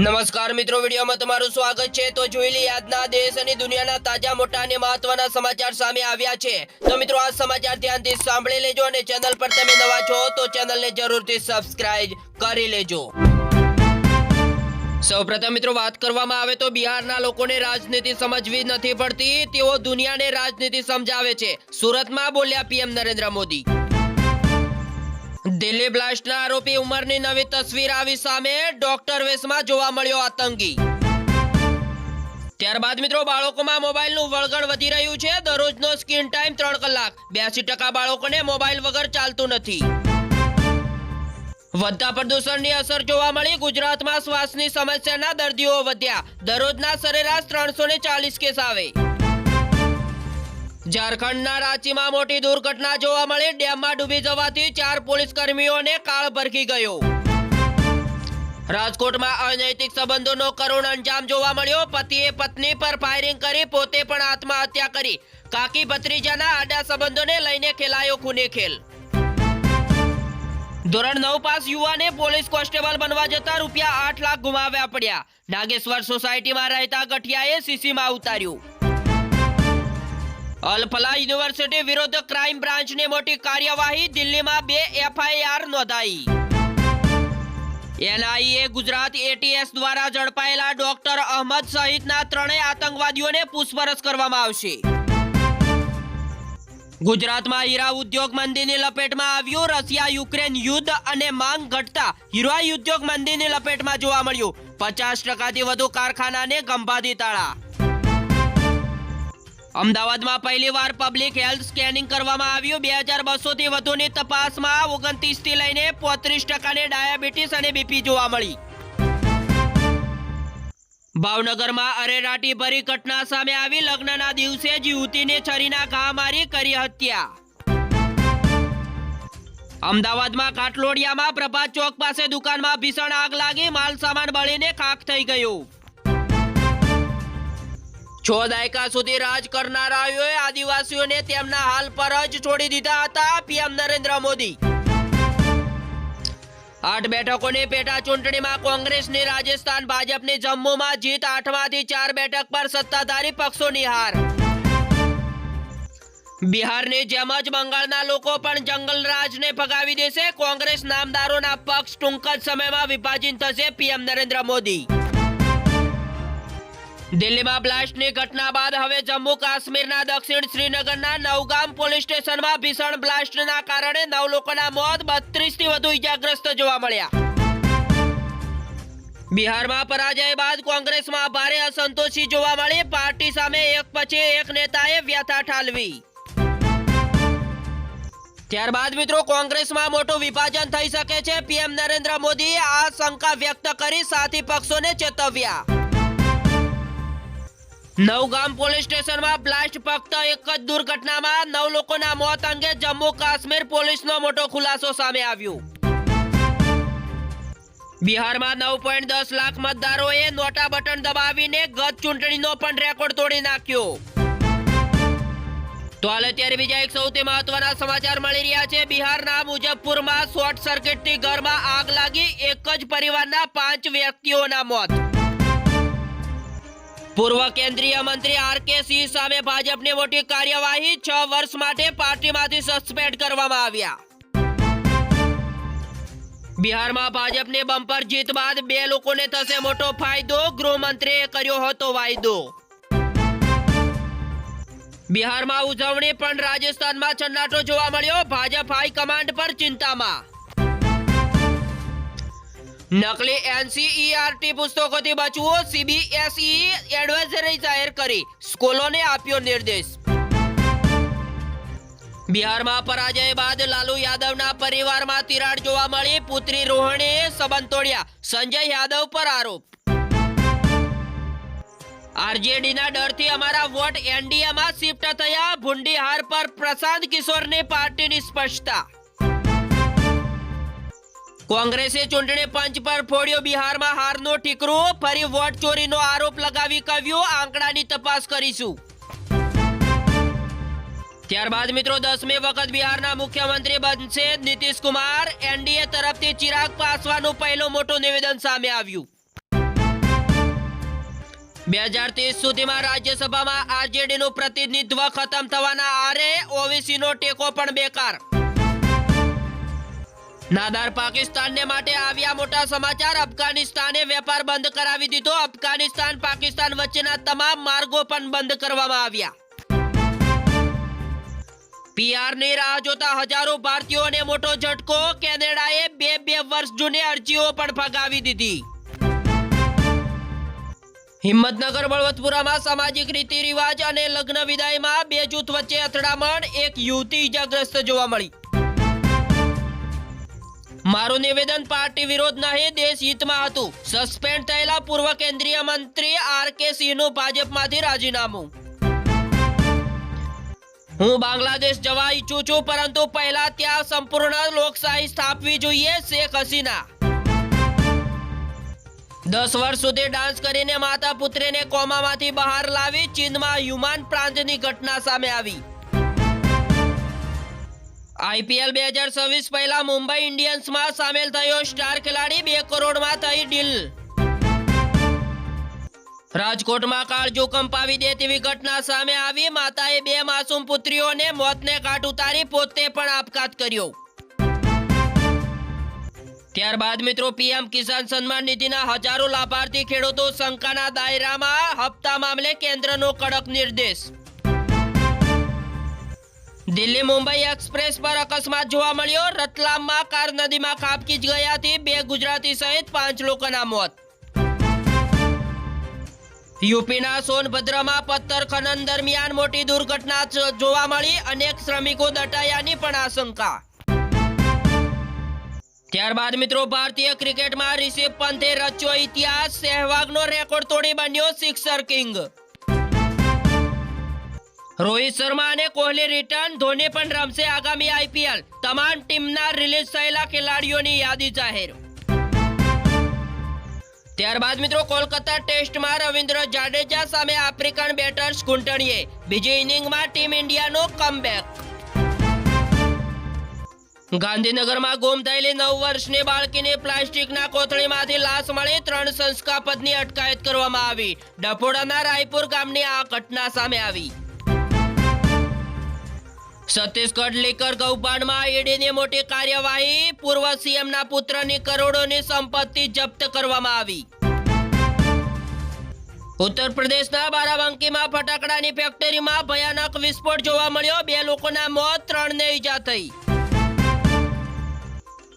નમસ્કાર મિત્રો, વિડીયોમાં તમારું સ્વાગત છે. તો જોઈ લઈએ આજના દેશ અને દુનિયાના તાજા, મોટા અને મહત્વના સમાચાર સામે આવ્યા છે. તો મિત્રો, આ સમાચાર ધ્યાનથી સાંભળી લેજો અને ચેનલ પર તમે નવા છો તો ચેનલને જરૂરથી સબસ્ક્રાઇબ કરી લેજો. સૌપ્રથમ મિત્રો, વાત કરવામાં આવે તો બિહારના લોકોને રાજનીતિ સમજવી નથી પડતી. તેઓ દુનિયાને રાજનીતિ સમજાવે છે. સુરતમાં બોલ્યા પીએમ નરેન્દ્ર મોદી. દિલ્હી બ્લાસ્ટના આરોપી ઉમરની નવી તસવીર આવી સામે ડોક્ટર વેશમાં જોવા મળ્યો આતંકી. ત્યારબાદ મિત્રો, બાળકોમાં મોબાઈલનું વળગણ વધી રહ્યું છે. દરરોજનો સ્ક્રીન ટાઈમ ત્રણ કલાક. બ્યાસી ટકા બાળકોને મોબાઈલ વગર ચાલતું નથી. વધતા પ્રદૂષણની અસર જોવા મળી. ગુજરાતમાં શ્વાસની સમસ્યાના દર્દીઓ વધ્યા. દરરોજના સરેરાશ ત્રણસો ને ચાલીસ કેસ આવે. ઝારખંડના રાંચીમાં મોટી દુર્ઘટના જોવા મળી. ડેમમાં ડૂબી જવાથી ચાર પોલીસ કર્મીઓને કાળ ભરખી ગયો. રાજકોટમાં અનૈતિક સંબંધોનો કરુણ અંજામ જોવા મળ્યો. પતિએ પત્ની પર ફાયરિંગ કરી, પોતે પણ આત્મહત્યા કરી. કાકી ભત્રીજાના આડા સંબંધોને લઈને ખેલાયો ખૂને ખેલ. ધોરણ નવ પાસ યુવાને પોલીસ કોન્સ્ટેબલ બનવા જતા રૂપિયા આઠ લાખ ગુમાવ્યા પડ્યા. નાગેશ્વર સોસાયટીમાં રહેતા ગઠિયાએ સીસીમાં ઉતાર્યું. અલફલા યુનિવર્સિટી વિરુદ્ધ ક્રાઇમ બ્રાન્ચની મોટી કાર્યવાહી દિલ્હીમાં બે એફઆઈઆર નોંધાઈ. એનઆઈએ ગુજરાત એટીએસ દ્વારા ઝડપાયેલા ડોક્ટર અહમદ સહિતના ત્રણેય આતંકવાદીઓને પૂછપરછ કરવામાં આવશે. ગુજરાતમાં હીરા ઉદ્યોગ મંદીની લપેટમાં આવ્યું રશિયા યુક્રેન યુદ્ધ અને માંગ ઘટતા હીરા ઉદ્યોગ મંદીની લપેટમાં જોવા મળ્યું. પચાસ ટકાથી વધુ કારખાનાને ગંભાદી તાળા. અમદાવાદમાં પહેલીવાર પબ્લિક હેલ્થ સ્કેનિંગ કરવામાં આવ્યું. બે હજાર બસોથી વધુની તપાસમાં ઓગણત્રીસથી લઈને પોત્રીસ ટકાની ડાયાબિટીસ અને બીપી જોવા મળી. ભાવનગરમાં અરેરાટી ભરી ઘટના સામે આવી. લગ્નના દિવસે જ યુવતીને છરીના ઘા મારી કરી હત્યા. અમદાવાદમાં કાટલોડિયામાં પ્રભાત ચોક પાસે દુકાનમાં ભીષણ આગ લાગી. માલ સામાન બળીને ખાખ થઈ ગયું. છ દાયકા સુધી રાજ કરનારાઓએ આદિવાસીઓને તેમના હાલ પર જ છોડી દીધા હતા, પીએમ નરેન્દ્ર મોદી. આઠ બેઠકોની પેટા ચૂંટણીમાં કોંગ્રેસની રાજસ્થાન ભાજપની જમ્મુમાં જીત આઠમાંથી ચાર બેઠક પર સત્તાધારી પક્ષોની હાર. બિહારની જેમ જ બંગાળના લોકો પણ જંગલ રાજને ભગાવી દેશે, કોંગ્રેસ નામદારોના પક્ષ ટૂંક જ સમયમાં વિભાજિત થશે, પીએમ નરેન્દ્ર મોદી. દિલ્હીમાં બ્લાસ્ટની ઘટના બાદ હવે જમ્મુ કાશ્મીરના દક્ષિણ શ્રીનગરના નવગામ પોલીસ સ્ટેશનમાં ભીષણ બ્લાસ્ટના કારણે નવ લોકોના મોત, બત્રીસથી વધુ ઇજાગ્રસ્ત જોવા મળ્યા. બિહારમાં પરાજય બાદ કોંગ્રેસમાં ભારે અસંતોષી જોવા મળી. પાર્ટી સામે એક પછી એક નેતાએ વ્યથા ઠાલવી. ત્યારબાદ મિત્રો, કોંગ્રેસમાં મોટું વિભાજન થઈ શકે છે. પીએમ નરેન્દ્ર મોદીએ આ શંકા વ્યક્ત કરી, સાથી પક્ષોને ચેતવ્યા. નવગામ પોલીસ સ્ટેશનમાં બ્લાસ્ટ ફક્ત એક જ દુર્ઘટનામાં નવ લોકોના મોત અંગે જમ્મુ કાશ્મીર પોલીસનો મોટો ખુલાસો સામે આવ્યો. બિહારમાં નવ પોઈન્ટ દસ લાખ મતદારોએ નોટા બટન દબાવીને ગત ચૂંટણીનો પણ રેકોર્ડ તોડી નાખ્યો. તો હાલ અત્યારે બીજા એક સૌથી મહત્વના સમાચાર મળી રહ્યા છે. બિહારના મુજફ્ફરપુરમાં શોર્ટ સર્કિટથી ઘરમાં આગ લાગી, એક જ પરિવારના પાંચ વ્યક્તિઓના મોત. પૂર્વ કેન્દ્રીય મંત્રી આર કે સિંહ સામે ભાજપની મોટી કાર્યવાહી છ વર્ષ માટે પાર્ટીમાંથી સસ્પેન્ડ કરવામાં આવ્યા. બિહારમાં ભાજપની બમ્પર જીત બાદ બે લોકોને થશે મોટો ફાયદો, ગૃહમંત્રીએ કર્યો હતો વાયદો. બિહારમાં ઉજવણી પણ રાજસ્થાનમાં છન્નાટો જોવા મળ્યો, ભાજપ હાઈકમાન્ડ પર ચિંતામાં. નકલી એનસીઈઆરટી પુસ્તકોથી બચવું સીબીએસઈ એડવાઇઝરી જાહેર કરી, સ્કૂલોને આપ્યો નિર્દેશ. બિહારમાં પરાજય બાદ લાલુ યાદવના પરિવારમાં તિરાડ જોવા મળી, પુત્રી રોહણીએ સંબંધ તોડ્યા, સંજય યાદવ પર આરોપ. આરજેડીના ડરથી અમારા વોટ એનડીએમાં શિફ્ટ થયા ભૂંડી હાર પર પ્રશાંત કિશોરની પાર્ટીની સ્પષ્ટતા. કોંગ્રેસે ચૂંટણી પંચ પર ફોડ્યો બિહારમાં હારનો ઠીકરો, ફરી વોટ ચોરીનો આરોપ લગાવી કહ્યું આંકડાની તપાસ કરીશું. ત્યારબાદ મિત્રો, દસમી વખત બિહારના મુખ્યમંત્રી બનશે નીતિશ કુમાર એનડીએ તરફથી ચિરાગ પાસવાનું પહેલું મોટું નિવેદન સામે આવ્યું. બે હજાર ત્રીસ સુધીમાં રાજ્યસભામાં આરજેડી નું પ્રતિનિધિત્વ ખતમ થવાના આરે ઓવીસી નો ટેકો પણ બેકાર. નાદાર પાકિસ્તાનને માટે આવ્યા મોટા સમાચાર. અફઘાનિસ્તાને વેપાર બંધ કરાવી દીધો. અફઘાનિસ્તાન, પાકિસ્તાન વચ્ચેના તમામ માર્ગો પણ બંધ કરવામાં આવ્યા. પીઆરની રાહ જોતા હજારો ભારતીયોને મોટો ઝટકો. કેનેડાએ બે બે વર્ષ જૂની અરજીઓ પણ ફગાવી દીધી. હિંમતનગર, બળવતપુરામાં સામાજિક રીતિ રિવાજ અને લગ્ન વિદાયમાં બે જૂથ વચ્ચે અથડામણ. એક યુવતી ઇજાગ્રસ્ત જોવા મળી. મારું નિવેદન પાર્ટી વિરોધ નહીં દેશ હિતમાં હતું. સસ્પેન્ડ થયેલા પૂર્વ કેન્દ્રીય મંત્રી આર કે સિંહનું ભાજપમાંથી રાજીનામું. હું બાંગ્લાદેશ જવા ઈચ્છું છું, પરંતુ પહેલા ત્યાં સંપૂર્ણ લોકશાહી સ્થાપવી જોઈએ, શેખ હસીના. દસ વર્ષ સુધી ડાન્સ કરીને માતા પુત્રીને કોમામાંથી બહાર લાવી, ચીનમાં હ્યુમાન પ્રાંતની ઘટના સામે આવી. આઈપીએલ બે હજાર છવ્વીસ પહેલા મુંબઈ ઇન્ડિયન્સમાં સામેલ થયો સ્ટાર ખેલાડી, બે કરોડમાં થઈ ડીલ. રાજકોટમાં કાળજુ કંપાવી દે તેવી ઘટના સામે આવી, માતાએ બે માસૂમ પુત્રીઓને મોતને કાટ ઉતારી પોતે પણ આપઘાત કર્યો. ત્યારબાદ મિત્રો પીએમ કિસાન સન્માન નિધિના હજારો લાભાર્થી ખેડૂતો શંકાના દાયરામાં હપ્તા મામલે કેન્દ્રનો કડક નિર્દેશ. દિલ્હી મુંબઈ એક્સપ્રેસ પર અકસ્માત જોવા મળ્યો. રતલામમાં કાર નદીમાં ખાબકી જ ગયાથી બે ગુજરાતી સહિત પાંચ લોકોના મોત. યુપીના સોનભદ્રમાં પથ્થર ખનન દરમિયાન મોટી દુર્ઘટના જોવા મળી. અનેક શ્રમિકો દટાયાની પણ આશંકા. ત્યારબાદ મિત્રો, ભારતીય ક્રિકેટમાં રિષભ પંતે રચ્યો ઇતિહાસ. સહેવાગનો રેકોર્ડ તોડી બન્યો સિક્સર કિંગ. રોહિત શર્મા અને કોહલી રિટર્ન ધોની પણ રમશે આગામી આઈપીએલ. તમામ ટીમના રિલીઝ થયેલા ખેલાડીઓની યાદી જાહેર. ત્યારબાદ મિત્રો કોલકાતા ટેસ્ટમાં રવિન્દ્ર જાડેજા સામે આફ્રિકન બેટર્સ કુંટણીએ બીજી ઇનિંગમાં ટીમ ઇન્ડિયાનો કમબેક ગાંધીનગરમાં ગુમ થયેલી નવ વર્ષની બાળકીની પ્લાસ્ટિકના કોથળીમાંથી લાશ મળી ત્રણ સંસ્કાપદની અટકાયત કરવામાં આવી. ડફોડાના રાયપુર ગામની આ ઘટના સામે આવી. છત્તીસગઢ લીકર કૌભાંડમાં ઈડીની મોટી કાર્યવાહી, પૂર્વ સીએમના પુત્રની કરોડોની સંપત્તિ જપ્ત કરવામાં આવી. ઉત્તર પ્રદેશના બારાબાંકીમાં ફટાકડાની ફેક્ટરીમાં ભયાનક વિસ્ફોટ જોવા મળ્યો. બે લોકોના મોત, ત્રણને ઈજા થઈ.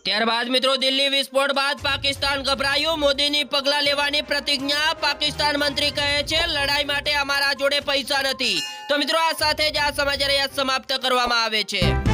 ત્યારબાદ મિત્રો, દિલ્હી વિસ્ફોટ બાદ પાકિસ્તાન ગભરાયું. મોદીની પગલા લેવાની પ્રતિજ્ઞા પાકિસ્તાન મંત્રી કહે છે, લડાઈ માટે અમારા જોડે પૈસા નથી. તો મિત્રો, આ સાથે જ આ સમાચાર સમાપ્ત કરવામાં આવે છે.